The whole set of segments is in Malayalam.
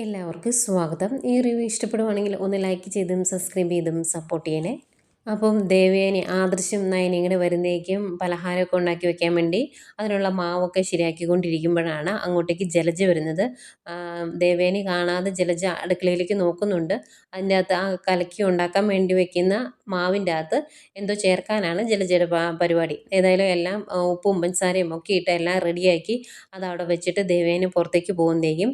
എല്ലാവർക്കും സ്വാഗതം. ഈ റിവ്യൂ ഇഷ്ടപ്പെടുവാണെങ്കിൽ ഒന്ന് ലൈക്ക് ചെയ്തും സബ്സ്ക്രൈബ് ചെയ്തും സപ്പോർട്ട് ചെയ്യണേ. അപ്പം ദേവേനെ ആദർശം നയനിങ്ങനെ വരുന്നേക്കും പലഹാരമൊക്കെ ഉണ്ടാക്കി വെക്കാൻ വേണ്ടി അതിനുള്ള മാവൊക്കെ ശരിയാക്കിക്കൊണ്ടിരിക്കുമ്പോഴാണ് അങ്ങോട്ടേക്ക് ജലജ വരുന്നത്. ദേവേനെ കാണാതെ ജലജ അടുക്കളയിലേക്ക് നോക്കുന്നുണ്ട്. അതിന്റെ അകത്ത് ആ കലക്കി ഉണ്ടാക്കാൻ വേണ്ടി വെക്കുന്ന മാവിന്റെ അകത്ത് എന്തോ ചേർക്കാനാണ് ജലജയുടെ പരിപാടി. ഏതായാലും എല്ലാം ഉപ്പും പഞ്ചസാരയും ഒക്കെ ഇട്ട് എല്ലാം റെഡിയാക്കി അത് അവിടെ വെച്ചിട്ട് ദേവേനെ പുറത്തേക്ക് പോകുന്നതേക്കും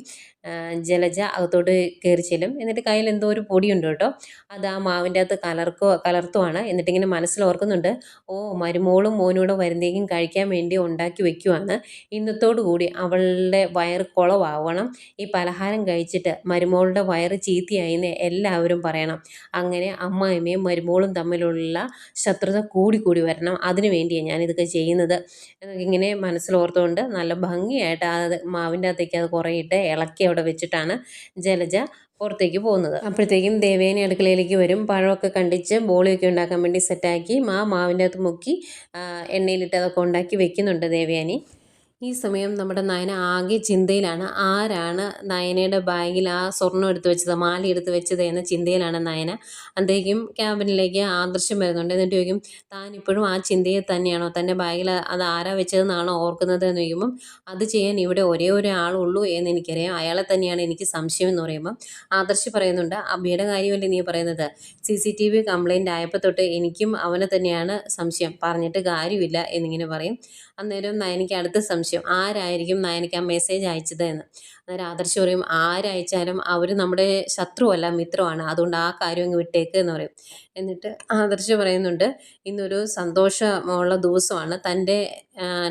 ജലജ അകത്തോട്ട് കയറി ചെല്ലും. എന്നിട്ട് കയ്യിൽ എന്തോ ഒരു പൊടിയുണ്ട് കേട്ടോ. അത് ആ മാവിന്റെ അകത്ത് കലർക്കോ കലർത്തുവാണ്. എന്നിട്ടിങ്ങനെ മനസ്സിൽ ഓർക്കുന്നുണ്ട് ഓ മരുമോളും മോനൂടെ വരുന്നേക്കും കഴിക്കാൻ വേണ്ടി ഉണ്ടാക്കി വെക്കുവാണ്. കൂടി അവളുടെ വയറ് കുളവാവണം. ഈ പലഹാരം കഴിച്ചിട്ട് മരുമോളുടെ വയറ് ചീത്തയായിന്ന് എല്ലാവരും പറയണം. അങ്ങനെ അമ്മായിമ്മയും മരുമോളും തമ്മിലുള്ള ശത്രുത കൂടി കൂടി വരണം. അതിനു വേണ്ടിയാണ് ഞാനിതൊക്കെ ചെയ്യുന്നത്. ഇങ്ങനെ മനസ്സിലോർത്തുകൊണ്ട് നല്ല ഭംഗിയായിട്ട് അത് മാവിന്റെ അകത്തേക്ക് അത് കുറേ ഇട്ട് ഇളക്കി അവിടെ വെച്ചിട്ടാണ് ജലജ പുറത്തേക്ക് പോകുന്നത്. അപ്പോഴത്തേക്കും ദേവേനെ അടുക്കളയിലേക്ക് വരും. പഴമൊക്കെ കണ്ടിച്ച് ബോളിയൊക്കെ ഉണ്ടാക്കാൻ വേണ്ടി സെറ്റാക്കി മാ മാവിന്റെ അകത്ത് മുക്കി എണ്ണയിലിട്ട് അതൊക്കെ ഉണ്ടാക്കി വെക്കുന്നുണ്ട് ദേവയാനി ഈ സമയം നമ്മുടെ നയന ആകെ ചിന്തയിലാണ്. ആരാണ് നയനയുടെ ബാഗിൽ ആ സ്വർണം എടുത്ത് വെച്ചത് മാല എടുത്ത് വെച്ചത് എന്ന ചിന്തയിലാണ് നയന. അന്തേക്കും ക്യാബിനിലേക്ക് ആദർശം വരുന്നുണ്ട്. എന്നിട്ട് ചോദിക്കും താൻ ഇപ്പോഴും ആ ചിന്തയെ തന്നെയാണോ? തന്റെ ബാഗിൽ അത് ആരാ വെച്ചതെന്നാണോ ഓർക്കുന്നത്? എന്ന് ചോദിക്കുമ്പം അത് ചെയ്യാൻ ഇവിടെ ഒരേ ഒരാളുള്ളൂ എന്ന് എനിക്കറിയാം. അയാളെ തന്നെയാണ് എനിക്ക് സംശയം എന്ന് പറയുമ്പം ആദർശ് പറയുന്നുണ്ട്. അബിയുടെ കാര്യമല്ലേ നീ പറയുന്നത്? C C T V complaint ആയപ്പോൾ തൊട്ട് എനിക്കും അവനെ തന്നെയാണ് സംശയം. പറഞ്ഞിട്ട് കാര്യമില്ല എന്നിങ്ങനെ പറയും. അന്നേരം നയനിക്ക് അടുത്ത സംശയം ആരായിരിക്കും നയനിക്ക് ആ മെസ്സേജ് അയച്ചത് എന്ന്? അന്നേരം ആദർശ് പറയും ആരയച്ചാലും അവർ നമ്മുടെ ശത്രുവല്ല മിത്രമാണ് അതുകൊണ്ട് ആ കാര്യം അങ്ങ് വിട്ടേക്ക് എന്ന് പറയും. എന്നിട്ട് ആദർശ് പറയുന്നുണ്ട് ഇന്നൊരു സന്തോഷമുള്ള ദിവസമാണ്. തന്റെ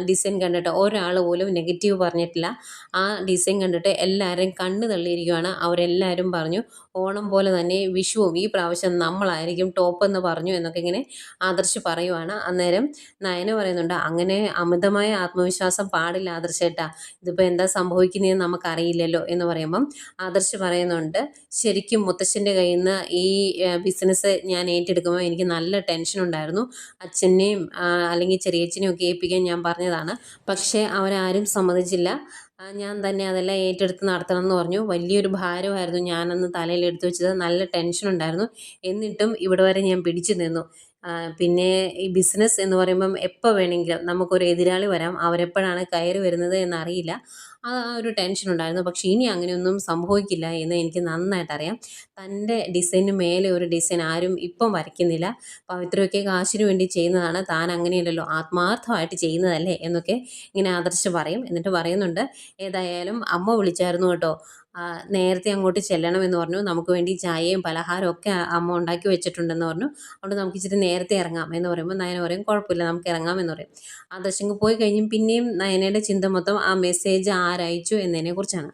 ഡിസൈൻ കണ്ടിട്ട് ഒരാൾ പോലും നെഗറ്റീവ് പറഞ്ഞിട്ടില്ല. ആ ഡിസൈൻ കണ്ടിട്ട് എല്ലാവരും കണ്ണു തള്ളിയിരിക്കുകയാണ് അവരെല്ലാവരും പറഞ്ഞു ഓണം പോലെ തന്നെ വിഷുവും ഈ പ്രാവശ്യം നമ്മളായിരിക്കും ടോപ്പ് എന്ന് പറഞ്ഞു എന്നൊക്കെ ഇങ്ങനെ ആദർശ് പറയുവാണ്. അന്നേരം നയന പറയുന്നുണ്ട് അങ്ങനെ അമിതമായ ആത്മവിശ്വാസം പാടില്ല ആദർശേട്ടാ. ഇതിപ്പോൾ എന്താ സംഭവിക്കുന്നതെന്ന് നമുക്കറിയില്ലല്ലോ എന്ന് പറയുമ്പം ആദർശ് പറയുന്നുണ്ട് ശരിക്കും മുത്തശ്ശന്റെ കയ്യിൽ നിന്ന് ഈ ബിസിനസ് ഞാൻ ഏറ്റെടുക്കുമ്പോൾ എനിക്ക് നല്ല ടെൻഷൻ ഉണ്ടായിരുന്നു. അച്ഛനെയും അല്ലെങ്കിൽ ചെറിയച്ഛനെയും ഒക്കെ ഏൽപ്പിക്കാൻ ഞാൻ പറഞ്ഞതാണ്. പക്ഷേ അവരാരും സമ്മതിച്ചില്ല. ഞാൻ തന്നെ അതെല്ലാം ഏറ്റെടുത്ത് നടത്തണം എന്ന് പറഞ്ഞു. വലിയൊരു ഭാരമായിരുന്നു ഞാനന്ന് തലയിൽ എടുത്തു വെച്ചത്. നല്ല ടെൻഷൻ ഉണ്ടായിരുന്നു. എന്നിട്ടും ഇവിടെ വരെ ഞാൻ പിടിച്ചു നിന്നു. പിന്നെ ഈ ബിസിനസ് എന്ന് പറയുമ്പം എപ്പോൾ വേണമെങ്കിലും നമുക്കൊരു എതിരാളി വരാം. അവരെപ്പോഴാണ് കയറി വരുന്നത് എന്നറിയില്ല. ആ ഒരു ടെൻഷൻ ഉണ്ടായിരുന്നു. പക്ഷേ ഇനി അങ്ങനെയൊന്നും സംഭവിക്കില്ല എന്ന് എനിക്ക് നന്നായിട്ട് അറിയാം. തന്റെ ഡിസൈനിന് മേലെ ഒരു ഡിസൈൻ ആരും ഇപ്പം വരയ്ക്കുന്നില്ല. പവിത്രയൊക്കെ കാശിന് വേണ്ടി ചെയ്യുന്നതാണ്. താൻ അങ്ങനെയല്ലല്ലോ ആത്മാർത്ഥമായിട്ട് ചെയ്യുന്നതല്ലേ എന്നൊക്കെ ഇങ്ങനെ ആദർശ് പറയും. എന്നിട്ട് പറയുന്നുണ്ട് ഏതായാലും അമ്മ വിളിച്ചായിരുന്നു കേട്ടോ. നേരത്തെ അങ്ങോട്ട് ചെല്ലണമെന്ന് പറഞ്ഞു. നമുക്ക് വേണ്ടി ചായയും പലഹാരവും ഒക്കെ അമ്മ ഉണ്ടാക്കി വെച്ചിട്ടുണ്ടെന്ന് പറഞ്ഞു. അതുകൊണ്ട് നമുക്ക് ഇച്ചിരി നേരത്തെ ഇറങ്ങാം എന്ന് പറയുമ്പോൾ നയന പറയും കുഴപ്പമില്ല നമുക്ക് ഇറങ്ങാം എന്ന് പറയും. ആ ദശങ്ങ് പോയി കഴിഞ്ഞും പിന്നെയും നയനയുടെ ചിന്ത മൊത്തം ആ മെസ്സേജ് ആരയച്ചു എന്നതിനെക്കുറിച്ചാണ്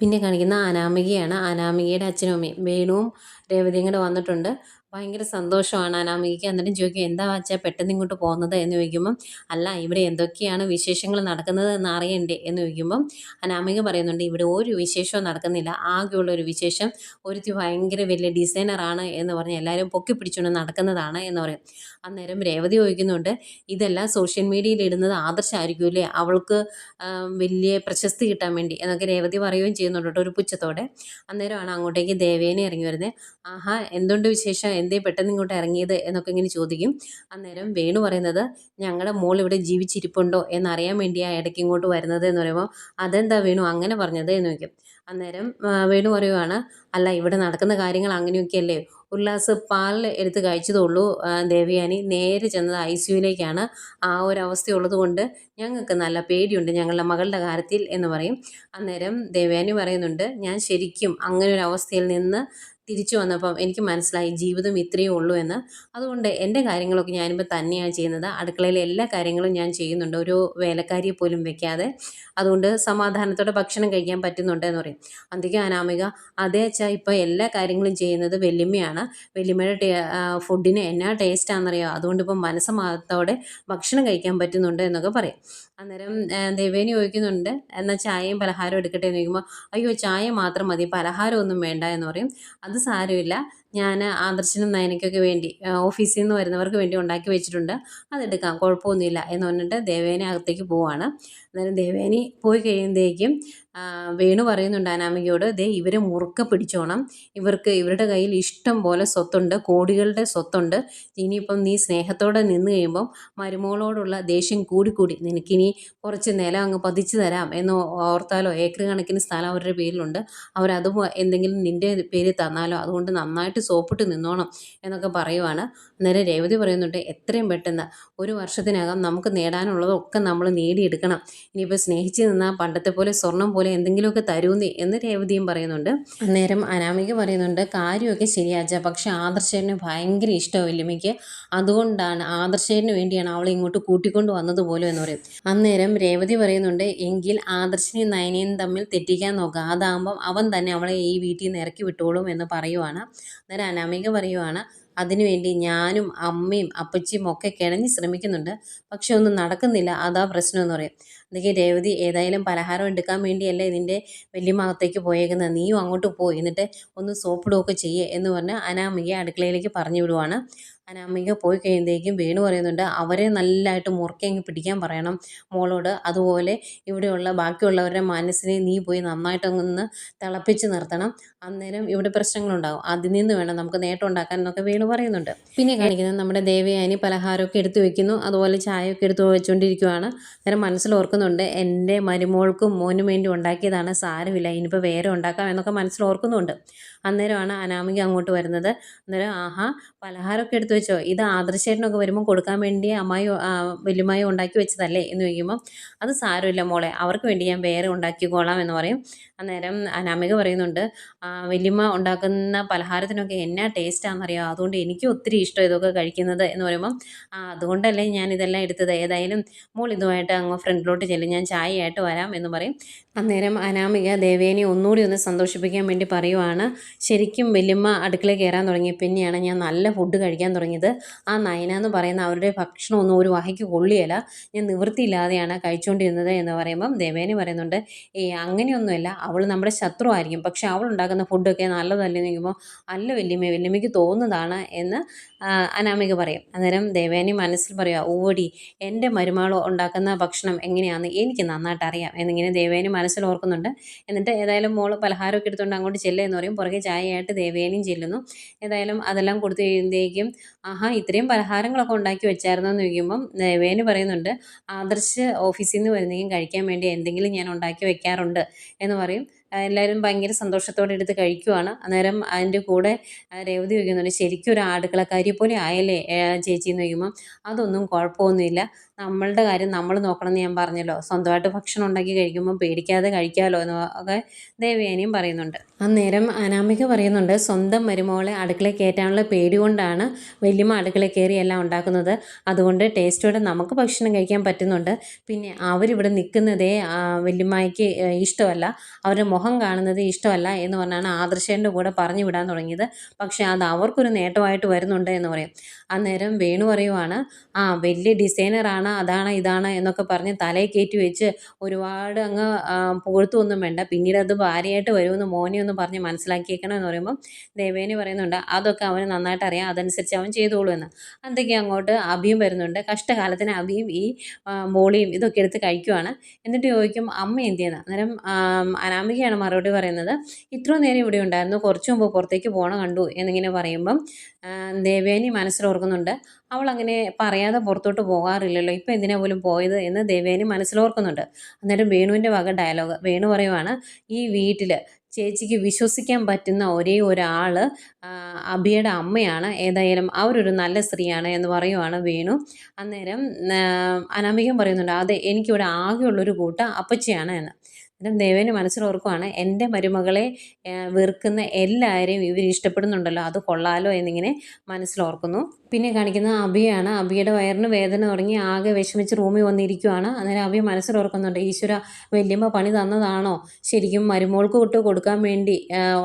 പിന്നെ കാണിക്കുന്ന അനാമികയാണ്. അനാമികയുടെ അച്ഛനും അമ്മയും വേണുവും രേവതിയും കൂടെ വന്നിട്ടുണ്ട്. ഭയങ്കര സന്തോഷമാണ്. അനാമികയ്ക്ക് എന്നിട്ടും ചോദിക്കും എന്താ വെച്ചാൽ പെട്ടെന്ന് ഇങ്ങോട്ട് പോകുന്നത്? എന്ന് ചോദിക്കുമ്പം അല്ല ഇവിടെ എന്തൊക്കെയാണ് വിശേഷങ്ങൾ നടക്കുന്നത് എന്ന് അറിയണ്ടേ? എന്ന് ചോദിക്കുമ്പം അനാമിക പറയുന്നുണ്ട് ഇവിടെ ഒരു വിശേഷവും നടക്കുന്നില്ല. ആകെയുള്ള ഒരു വിശേഷം ഒരുത്തി ഭയങ്കര വലിയ ഡിസൈനറാണ് എന്ന് പറഞ്ഞ് എല്ലാവരും പൊക്കി പിടിച്ചുകൊണ്ട് നടക്കുന്നതാണ് എന്ന് പറയും. അന്നേരം രേവതി ചോദിക്കുന്നുണ്ട് ഇതെല്ലാം സോഷ്യൽ മീഡിയയിൽ ഇടുന്നത് ആദർശമായിരിക്കുമല്ലേ അവൾക്ക് വലിയ പ്രശസ്തി കിട്ടാൻ വേണ്ടി. എന്നൊക്കെ രേവതി പറയുകയും ചെയ്യുന്നുണ്ട് ഒരു പുച്ഛത്തോടെ. അന്നേരമാണ് അങ്ങോട്ടേക്ക് ദേവേനെ ഇറങ്ങി വരുന്നത്. ആഹാ എന്തുണ്ട് വിശേഷം? എന്തേ പെട്ടെന്ന് ഇങ്ങോട്ട് ഇറങ്ങിയത് എന്നൊക്കെ ഇങ്ങനെ ചോദിക്കും. അന്നേരം വേണു പറയുന്നത് ഞങ്ങളുടെ മോൾ ഇവിടെ ജീവിച്ചിരിപ്പുണ്ടോ എന്നറിയാൻ വേണ്ടിയാണ് ഇടയ്ക്ക് ഇങ്ങോട്ട് വരുന്നത് എന്ന് പറയുമ്പോൾ അതെന്താ വേണു അങ്ങനെ പറഞ്ഞത്? എന്ന് ചോദിക്കും. അന്നേരം വേണു പറയുവാണ് അല്ല ഇവിടെ നടക്കുന്ന കാര്യങ്ങൾ അങ്ങനെയൊക്കെയല്ലേ? ഒരു ഗ്ലാസ് പാൽ എടുത്ത് കഴിച്ചതുള്ളൂ ദേവയാനി. നേരെ ചെന്നത് ഐ സിയുയിലേക്കാണ് ആ ഒരു അവസ്ഥയുള്ളത് കൊണ്ട് ഞങ്ങൾക്ക് നല്ല പേടിയുണ്ട് ഞങ്ങളുടെ മകളുടെ കാര്യത്തിൽ എന്ന് പറയും. അന്നേരം ദേവയാനി പറയുന്നുണ്ട് ഞാൻ ശരിക്കും അങ്ങനെ ഒരു അവസ്ഥയിൽ നിന്ന് തിരിച്ചു വന്നപ്പം എനിക്ക് മനസ്സിലായി ജീവിതം ഇത്രയേ ഉള്ളൂ എന്ന്. അതുകൊണ്ട് എന്റെ കാര്യങ്ങളൊക്കെ ഞാനിപ്പോൾ തന്നെയാണ് ചെയ്യുന്നത്. അടുക്കളയിലെ എല്ലാ കാര്യങ്ങളും ഞാൻ ചെയ്യുന്നുണ്ട്. ഒരു വേലക്കാരിയെ പോലും വെക്കാതെ. അതുകൊണ്ട് സമാധാനത്തോടെ ഭക്ഷണം കഴിക്കാൻ പറ്റുന്നുണ്ട് എന്ന് പറയും. അന്തിക്ക് അനാമിക അതേ അച്ഛാ ഇപ്പോൾ എല്ലാ കാര്യങ്ങളും ചെയ്യുന്നത് വെല്ലുമ്മയാണ്. വെല്ലുമ്മയുടെ ടേ ഫുഡിന് എന്നാ ടേസ്റ്റാണെന്നറിയോ? അതുകൊണ്ട് ഇപ്പം മനസ്സമാധത്തോടെ ഭക്ഷണം കഴിക്കാൻ പറ്റുന്നുണ്ട് എന്നൊക്കെ പറയും. അന്നേരം ദേവേനി ചോദിക്കുന്നുണ്ട് എന്നാൽ ചായയും പലഹാരവും എടുക്കട്ടെ എന്ന് ചോദിക്കുമ്പോൾ അയ്യോ ചായ മാത്രം മതി പലഹാരമൊന്നും വേണ്ട എന്ന് പറയും. അത് സാരമില്ല. ഞാൻ ആദർശനും നയനയ്ക്കൊക്കെ വേണ്ടി ഓഫീസിൽ നിന്ന് വരുന്നവർക്ക് വേണ്ടി ഉണ്ടാക്കി വെച്ചിട്ടുണ്ട്. അതെടുക്കാം കുഴപ്പമൊന്നുമില്ല എന്ന് പറഞ്ഞിട്ട് ദേവേനെ അകത്തേക്ക് പോവാണ്. അന്നേരം ദേവേനി പോയി കഴിയുമ്പോഴേക്കും വേണു പറയുന്നുണ്ട് അനാമികയോട് ദേ ഇവരെ മുറുക്ക പിടിച്ചോണം. ഇവർക്ക് ഇവരുടെ കയ്യിൽ ഇഷ്ടം പോലെ സ്വത്തുണ്ട് കോടികളുടെ സ്വത്തുണ്ട്. ഇനിയിപ്പം നീ സ്നേഹത്തോടെ നിന്ന് കഴിയുമ്പം മരുമോളോടുള്ള ദേഷ്യം കൂടിക്കൂടി. നിനക്കിനി കുറച്ച് നിലം അങ്ങ് പതിച്ചു തരാം എന്ന് ഓർത്താലോ? ഏക്കർ കണക്കിന് സ്ഥലം അവരുടെ പേരിലുണ്ട്. അവരത് എന്തെങ്കിലും നിന്റെ പേര് തന്നാലോ? അതുകൊണ്ട് നന്നായിട്ട് സോപ്പിട്ട് നിന്നോണം എന്നൊക്കെ പറയുവാണ്. അന്നേരം രേവതി പറയുന്നുണ്ട് എത്രയും പെട്ടെന്ന്. ഒരു വർഷത്തിനകം നമുക്ക് നേടാനുള്ളതൊക്കെ നമ്മൾ നേടിയെടുക്കണം. ഇനിയിപ്പോൾ സ്നേഹിച്ച് നിന്നാൽ പണ്ടത്തെ പോലെ സ്വർണം പോലെ എന്തെങ്കിലുമൊക്കെ തരൂന്നേ എന്ന് രേവതിയും പറയുന്നുണ്ട്. അന്നേരം അനാമിക പറയുന്നുണ്ട് കാര്യമൊക്കെ ശരിയാച്ച പക്ഷെ ആദർശേരന് ഭയങ്കര ഇഷ്ടമാണ് വല്യമ്മയ്ക്ക്. അതുകൊണ്ടാണ് ആദർശേന് വേണ്ടിയാണ് അവളെ ഇങ്ങോട്ട് കൂട്ടിക്കൊണ്ട് വന്നത് പോലും എന്ന് പറയും. അന്നേരം രേവതി പറയുന്നുണ്ട് എങ്കിൽ ആദർശിനെയും നയനയും തമ്മിൽ തെറ്റിക്കാൻ നോക്കുക അതാകുമ്പം അവൻ തന്നെ അവളെ ഈ വീട്ടിൽ നിന്ന് ഇറക്കി വിട്ടോളും എന്ന് പറയുവാണ്. അന്നേരം അനാമിക പറയുവാണ് അതിനുവേണ്ടി ഞാനും അമ്മയും അപ്പച്ചിയും ഒക്കെ കിണഞ്ഞ് ശ്രമിക്കുന്നുണ്ട്. പക്ഷെ ഒന്നും നടക്കുന്നില്ല. അതാ പ്രശ്നം എന്ന് പറയും. അതൊക്കെ രേവതി ഏതായാലും പലഹാരം എടുക്കാൻ വേണ്ടിയല്ലേ നിന്റെ വല്യമ്മകത്തേക്ക് പോയേക്കുന്നത്? നീയും അങ്ങോട്ട് പോയി എന്നിട്ട് ഒന്ന് സോപ്പിടുകയൊക്കെ ചെയ്യേ എന്ന് പറഞ്ഞ് അനാമികയെ അടുക്കളയിലേക്ക് പറഞ്ഞു വിടുവാണ്. അനാമിക പോയി കഴിയുമ്പോഴേക്കും വേണു പറയുന്നുണ്ട് അവരെ നല്ലതായിട്ട് മുറുക്കി അങ്ങ് പിടിക്കാൻ പറയണം മോളോട്. അതുപോലെ ഇവിടെയുള്ള ബാക്കിയുള്ളവരുടെ മനസ്സിനെ നീ പോയി നന്നായിട്ടൊന്ന് തിളപ്പിച്ച് നിർത്തണം. അന്നേരം ഇവിടെ പ്രശ്നങ്ങളുണ്ടാകും അതിൽ നിന്ന് വേണം നമുക്ക് നേട്ടം ഉണ്ടാക്കാൻ എന്നൊക്കെ വേണു പറയുന്നുണ്ട്. പിന്നെ കാണിക്കുന്നത് നമ്മുടെ ദേവയാനി പലഹാരമൊക്കെ എടുത്തു വെക്കുന്നു. അതുപോലെ ചായയൊക്കെ എടുത്തു വെച്ചുകൊണ്ടിരിക്കുവാണ്. അന്നേരം മനസ്സിൽ ഓർക്കുന്നുണ്ട്. എന്റെ മരുമോൾക്കും മോനും വേണ്ടി ഉണ്ടാക്കിയതാണ് സാരമില്ല. ഇനിയിപ്പോൾ വേറെ ഉണ്ടാക്കാം എന്നൊക്കെ മനസ്സിൽ ഓർക്കുന്നുണ്ട്. അന്നേരമാണ് അനാമിക അങ്ങോട്ട് വരുന്നത്. അന്നേരം ആഹാ പലഹാരമൊക്കെ എടുത്തു വെച്ചോ? ഇത് ആദർശേട്ടനൊക്കെ വരുമ്പോൾ കൊടുക്കാൻ വേണ്ടി അമ്മായി വല്യമ്മായി ഉണ്ടാക്കി വെച്ചതല്ലേ? എന്ന് ചോദിക്കുമ്പോൾ അത് സാരമില്ല മോളെ. അവർക്ക് വേണ്ടി ഞാൻ വേറെ ഉണ്ടാക്കിക്കോളാം എന്ന് പറയും. അന്നേരം അനാമിക പറയുന്നുണ്ട് "ആ, വല്യമ്മ ഉണ്ടാക്കുന്ന പലഹാരത്തിനൊക്കെ എന്നാ ടേസ്റ്റാണെന്നറിയാം അതുകൊണ്ട് എനിക്ക് ഒത്തിരി ഇഷ്ടം ഇതൊക്കെ കഴിക്കുന്നത് എന്ന് പറയുമ്പോൾ അതുകൊണ്ടല്ലേ ഞാൻ ഇതെല്ലാം എടുത്തത്. ഏതായാലും മോൾ ഇതുമായിട്ട് അങ്ങ് ഫ്രണ്ടിലോട്ട് ചെല്ലും ഞാൻ ചായയായിട്ട് വരാം എന്ന് പറയും. അന്നേരം അനാമിക ദേവേനെ ഒന്നുകൂടി ഒന്ന് സന്തോഷിപ്പിക്കാൻ വേണ്ടി പറയുവാണ്. ശരിക്കും വലിയമ്മ അടുക്കളയിൽ കയറാൻ തുടങ്ങി. പിന്നെയാണ് ഞാൻ നല്ല ഫുഡ് കഴിക്കാൻ തുടങ്ങിയത്. ആ നയന എന്ന് പറയുന്ന അവരുടെ ഭക്ഷണമൊന്നും ഒരു വഹയ്ക്ക് കൊള്ളിയല്ല. ഞാൻ നിവൃത്തിയില്ലാതെയാണ് കഴിച്ചുകൊണ്ടിരുന്നത് എന്ന് പറയുമ്പം ദേവേനി പറയുന്നുണ്ട് ഏ അങ്ങനെയൊന്നുമല്ല. അവൾ നമ്മുടെ ശത്രു ആയിരിക്കും. പക്ഷെ അവൾ ഉണ്ടാക്കുന്ന ഫുഡൊക്കെ നല്ലതല്ലേ നിൽക്കുമ്പോൾ അല്ല വലിയമ്മ വല്യമ്മയ്ക്ക് തോന്നുന്നതാണ് എന്ന് അനാമിക പറയും. അന്നേരം ദേവേനി മനസ്സിൽ പറയുക ഓടി എന്റെ മരുമകൾ ഉണ്ടാക്കുന്ന ഭക്ഷണം എങ്ങനെയാണെന്ന് എനിക്ക് നന്നായിട്ട് അറിയാം. എന്നിങ്ങനെ ദേവേനി മനസ്സിൽ ഓർക്കുന്നുണ്ട്. എന്നിട്ട് ഏതായാലും മോൾ പലഹാരമൊക്കെ എടുത്തുകൊണ്ട് അങ്ങോട്ട് ചെല്ലുക എന്ന് പറയും. പുറകെ ചായയായിട്ട് ദേവേനിയും ചെല്ലുന്നു. ഏതായാലും അതെല്ലാം കൊടുത്തു കഴിയുമ്പോഴേക്കും ആഹാ ഇത്രയും പലഹാരങ്ങളൊക്കെ ഉണ്ടാക്കി വെച്ചായിരുന്നു? എന്ന് ചോദിക്കുമ്പം ദേവേനി പറയുന്നുണ്ട് ആദർശ് ഓഫീസിൽ നിന്ന് വരുന്നെങ്കിൽ കഴിക്കാൻ വേണ്ടി എന്തെങ്കിലും ഞാൻ ഉണ്ടാക്കി വെക്കാറുണ്ട് എന്ന് പറയും. എല്ലാവരും ഭയങ്കര സന്തോഷത്തോടെ എടുത്ത് കഴിക്കുവാണ്. അന്നേരം അതിന്റെ കൂടെ രേവതി ചോദിക്കുന്നുണ്ട് ശരിക്കും ഒരു ആടുകളക്കാരി പോലെ ആയല്ലേ ചേച്ചി? എന്ന് ചോദിക്കുമ്പം അതൊന്നും കുഴപ്പമൊന്നുമില്ല. നമ്മളുടെ കാര്യം നമ്മൾ നോക്കണം എന്ന് ഞാൻ പറഞ്ഞല്ലോ. സ്വന്തമായിട്ട് ഭക്ഷണം ഉണ്ടാക്കി കഴിക്കുമ്പോൾ പേടിക്കാതെ കഴിക്കാമല്ലോ എന്ന് ഒക്കെ ദേവയാനിയും പറയുന്നുണ്ട്. അന്നേരം അനാമിക പറയുന്നുണ്ട് സ്വന്തം മരുമോളെ അടുക്കള കയറ്റാനുള്ള പേടി കൊണ്ടാണ് വലിയമ്മ അടുക്കളയിൽ കയറി എല്ലാം ഉണ്ടാക്കുന്നത്. അതുകൊണ്ട് ടേസ്റ്റോടെ നമുക്ക് ഭക്ഷണം കഴിക്കാൻ പറ്റുന്നുണ്ട്. പിന്നെ അവരിവിടെ നിൽക്കുന്നതേ വലിയമ്മയ്ക്ക് ഇഷ്ടമല്ല. അവരുടെ മുഖം കാണുന്നത് ഇഷ്ടമല്ല എന്ന് പറഞ്ഞാണ് ആദർശേന്റെ കൂടെ പറഞ്ഞു വിടാൻ തുടങ്ങിയത്. പക്ഷേ അത് അവർക്കൊരു നേട്ടമായിട്ട് വരുന്നുണ്ട് എന്ന് പറയും. അന്നേരം വേണു പറയുവാണ് ആ വലിയ ഡിസൈനറാണ് അതാണ് ഇതാണ് എന്നൊക്കെ പറഞ്ഞ് തലയിൽ കയറ്റി വെച്ച് ഒരുപാട് അങ്ങ് പുകഴ്ത്തുമൊന്നും വേണ്ട. പിന്നീട് അത് ഭാര്യയായിട്ട് വരുമെന്ന് മോനെ ഒന്ന് പറഞ്ഞ് മനസ്സിലാക്കിയേക്കണം എന്ന് പറയുമ്പം ദേവേനി പറയുന്നുണ്ട് അതൊക്കെ അവന് നന്നായിട്ട് അറിയാം അതനുസരിച്ച് അവൻ ചെയ്തോളൂ എന്ന്. അതൊക്കെ അങ്ങോട്ട് അഭിയും വരുന്നുണ്ട്. കഷ്ടകാലത്തിന് അഭിയും ഈ മോളിയും ഇതൊക്കെ എടുത്ത് കഴിക്കുവാണ്. എന്നിട്ട് ചോദിക്കും അമ്മ എന്ത് ചെയ്യുന്ന അന്നേരം അനാമികയാണ് മറുപടി പറയുന്നത് ഇത്രയും നേരം ഇവിടെ ഉണ്ടായിരുന്നു കുറച്ച് മുമ്പ് പുറത്തേക്ക് പോകണം കണ്ടു എന്നിങ്ങനെ പറയുമ്പം ദേവേനി ദേവേനി മനസ്സിലോർക്കുന്നുണ്ട് അവൾ അങ്ങനെ പറയാതെ പുറത്തോട്ട് പോകാറില്ലല്ലോ. ഇപ്പം എന്തിനാ പോലും പോയത് എന്ന് ദേവേനി മനസ്സിലോർക്കുന്നുണ്ട്. അന്നേരം വേണുവിന്റെ വക ഡയലോഗ്. വേണു പറയുവാണ് ഈ വീട്ടിൽ ചേച്ചിക്ക് വിശ്വസിക്കാൻ പറ്റുന്ന ഒരേ ഒരാൾ അബിയുടെ അമ്മയാണ്. ഏതായാലും അവരൊരു നല്ല സ്ത്രീയാണ് എന്ന് പറയുവാണ് വേണു. അന്നേരം അനാമികം പറയുന്നുണ്ട് അതെ എനിക്കിവിടെ ആകെയുള്ളൊരു കൂട്ട അപ്പച്ചിയാണ് എന്ന്. അന്നേരം ദേവേന് മനസ്സിലോർക്കുവാണ്. എന്റെ മരുമകളെ വെറുക്കുന്ന എല്ലാവരെയും ഇവർ ഇഷ്ടപ്പെടുന്നുണ്ടല്ലോ അത് കൊള്ളാലോ എന്നിങ്ങനെ മനസ്സിലോർക്കുന്നു. പിന്നെ കാണിക്കുന്ന അബിയാണ്. അബിയുടെ വയറിന് വേദന തുടങ്ങി ആകെ വിഷമിച്ച് റൂമിൽ വന്നിരിക്കുവാണ്. അന്നേരം അബി മനസ്സിലോർക്കുന്നുണ്ട് ഈശ്വര വലിയമ്മ പണി തന്നതാണോ? ശരിക്കും മരുമോൾക്ക് തൊട്ട് കൊടുക്കാൻ വേണ്ടി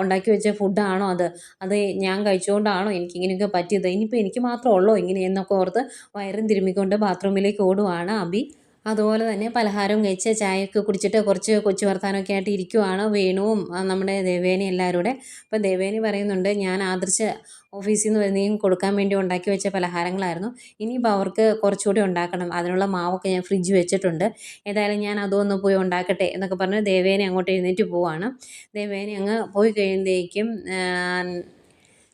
ഉണ്ടാക്കി വെച്ച ഫുഡാണോ അത്? അത് ഞാൻ കഴിച്ചുകൊണ്ടാണോ എനിക്ക് ഇങ്ങനെയൊക്കെ പറ്റിയത്? ഇനിയിപ്പോൾ എനിക്ക് മാത്രമേ ഉള്ളൂ ഇങ്ങനെ എന്നൊക്കെ ഓർത്ത് വയറും തിരുമ്മിക്കൊണ്ട് ബാത്റൂമിലേക്ക് ഓടുവാണ് അബി. അതുപോലെ തന്നെ പലഹാരവും കഴിച്ച് ചായയൊക്കെ കുടിച്ചിട്ട് കുറച്ച് കൊച്ചു വർത്താനമൊക്കെ ആയിട്ട് ഇരിക്കുവാണ് വേണുവും നമ്മുടെ ദേവേനി എല്ലാവരും കൂടെ അപ്പം ദേവേനി പറയുന്നുണ്ട് ഞാൻ ആദർശ ഓഫീസിൽ നിന്ന് വരുന്നതും കൊടുക്കാൻ വേണ്ടി ഉണ്ടാക്കി വെച്ച പലഹാരങ്ങളായിരുന്നു. ഇനിയിപ്പോൾ അവർക്ക് കുറച്ചുകൂടി ഉണ്ടാക്കണം. അതിനുള്ള മാവൊക്കെ ഞാൻ ഫ്രിഡ്ജ് വെച്ചിട്ടുണ്ട്. ഏതായാലും ഞാൻ അതൊന്ന് പോയി ഉണ്ടാക്കട്ടെ എന്നൊക്കെ പറഞ്ഞ് ദേവേനെ അങ്ങോട്ട് എഴുന്നേറ്റ് പോവാണ്. ദേവേനെ അങ്ങ് പോയി കഴിയുമ്പോഴേക്കും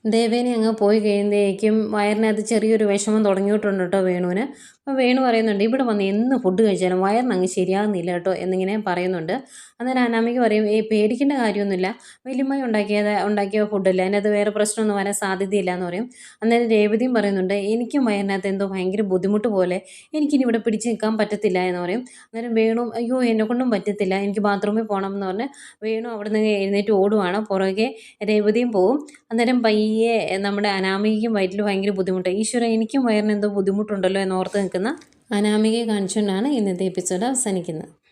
ദേവേനി അങ്ങ് പോയി കഴിയുമ്പോഴേക്കും വയറിനകത്ത് ചെറിയൊരു വിഷമം തുടങ്ങിയിട്ടുണ്ട് കേട്ടോ വേണുവിന്. അപ്പോൾ വേണു പറയുന്നുണ്ട് ഇവിടെ വന്ന് എന്ന് ഫുഡ് കഴിച്ചാലും വയറിനങ്ങ് ശരിയാകുന്നില്ല കേട്ടോ എന്നിങ്ങനെ പറയുന്നുണ്ട്. അന്നേരം അനാമിക പറയും ഏ പേടിക്കേണ്ട കാര്യമൊന്നുമില്ല. വലിയമ്മ ഉണ്ടാക്കിയത് ഉണ്ടാക്കിയ ഫുഡല്ല അതിനകത്ത് വേറെ പ്രശ്നമൊന്നും വരാൻ സാധ്യതയില്ല എന്ന് പറയും. അന്നേരം രേവതിയും പറയുന്നുണ്ട് എനിക്കും അതിനകത്ത് എന്തോ ഭയങ്കര ബുദ്ധിമുട്ട് പോലെ. എനിക്കിനി ഇവിടെ പിടിച്ച് നിൽക്കാൻ പറ്റത്തില്ല എന്ന് പറയും. അന്നേരം വേണു അയ്യോ എന്നെ കൊണ്ടും പറ്റത്തില്ല. എനിക്ക് ബാത്റൂമിൽ പോകണം എന്ന് പറഞ്ഞ് വേണു അവിടെ നിന്ന് എഴുന്നേറ്റ് ഓടുവാണ്. പുറകെ രേവതിയും പോവും. അന്നേരം പയ്യെ നമ്മുടെ അനാമികയ്ക്കും വയറ്റിൽ ഭയങ്കര ബുദ്ധിമുട്ടാണ് ഈശ്വര എനിക്കും വയറിന് എന്തോ ബുദ്ധിമുട്ടുണ്ടല്ലോ എന്ന് ഓർത്ത് നിൽക്കുന്ന അനാമികയെ കാണിച്ചുകൊണ്ടാണ് ഇന്നത്തെ എപ്പിസോഡ് അവസാനിക്കുന്നത്.